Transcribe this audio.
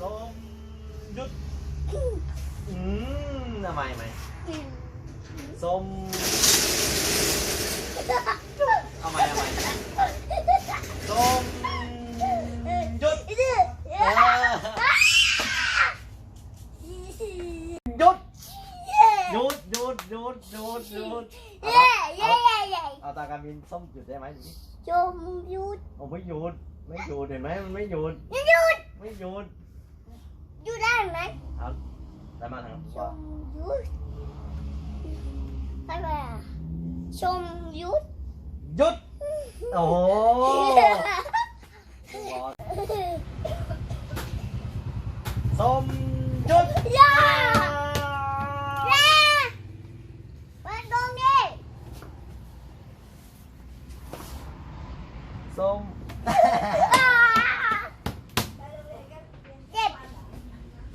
ส้มหยุดอืมทำไมไหมส้มเอาใหม่เอาใหม่ส้มหยุดเออหยุดหยุดหยุดหยุดหยุดหยุดเอาเอาเอาตาการบินส้มหยุดได้ไหมดูดิจมยุดโอ้ไม่หยุดไม่หยุดเห็นไหมมันไม่หยุดหยุดไม่หยุด ชมยุทธยุด โอ้โหสมยุดยาแม่เปิดตรงนี้สม